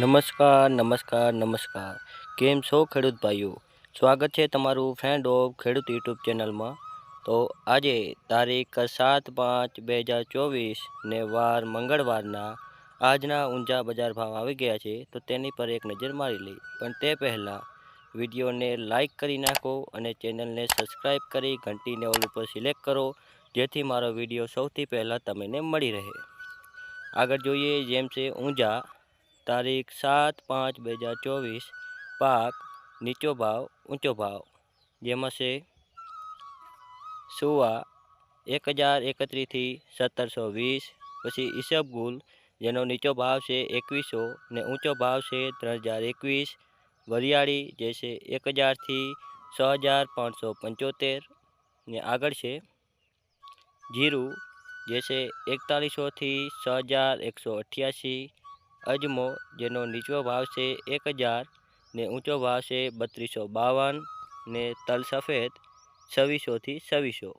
નમસ્કાર નમસ્કાર નમસ્કાર. કેમ છો ખેડૂત ભાઈઓ? સ્વાગત છે તમારું ફ્રેન્ડ ઓફ ખેડૂત યુટ્યુબ ચેનલમાં. તો આજે તારીખ સાત પાંચ બે હજાર ચોવીસ ને વાર મંગળવારના આજના ઊંચા બજાર ભાવ આવી ગયા છે, તો તેની પર એક નજર મારી લઈ. પણ તે પહેલાં વિડીયોને લાઇક કરી નાખો અને ચેનલને સબસ્ક્રાઈબ કરી ઘંટીને ઓલ ઉપર સિલેક્ટ કરો, જેથી મારો વીડિયો સૌથી પહેલાં તમને મળી રહે. આગળ જોઈએ જેમ છે ઊંઝા તારીખ સાત પાંચ બે હજાર ચોવીસ. પાક નીચો ભાવ, ઊંચો ભાવ. જેમાં છે સુવા એક હજાર એકત્રીસથી સત્તરસો વીસ. પછી ઈસબગુલ જેનો નીચો ભાવ છે એકવીસો ને ઊંચો ભાવ છે ત્રણ હજાર એકવીસ. વરિયાળી જે છે એક હજારથી છ હજાર પાંચસો પંચોતેર. ને આગળ છે જીરું, જે છે એકતાલીસોથી છ હજાર એકસો અઠ્યાસી. અજમો, જેનો નીચો ભાવ છે એક હજાર ને ઊંચો ભાવ છે બત્રીસો બાવન ને તલ સફેદ છવ્વીસોથી છવ્વીસો.